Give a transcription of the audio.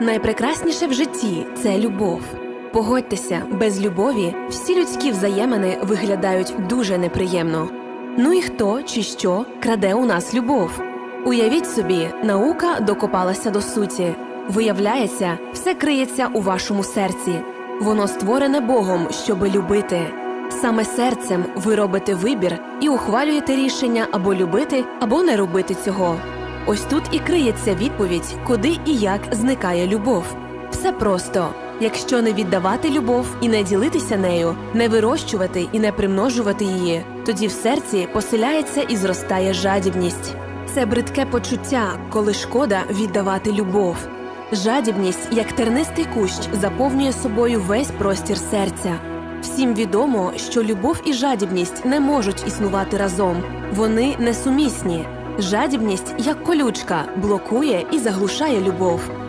Найпрекрасніше в житті це любов. Погодьтеся, без любові всі людські взаємини виглядають дуже неприємно. Ну і хто чи що краде у нас любов? Уявіть собі, наука докопалася до суті. Виявляється, все криється у вашому серці. Воно створене Богом, щоби любити. Саме серцем ви робите вибір і ухвалюєте рішення або любити, або не робити цього. Ось тут і криється відповідь, куди і як зникає любов. Все просто. Якщо не віддавати любов і не ділитися нею, не вирощувати і не примножувати її, тоді в серці поселяється і зростає жадібність. Це бридке почуття, коли шкода віддавати любов. Жадібність, як тернистий кущ, заповнює собою весь простір серця. Всім відомо, що любов і жадібність не можуть існувати разом. Вони несумісні. Жадібність, як колючка, блокує і заглушає любов.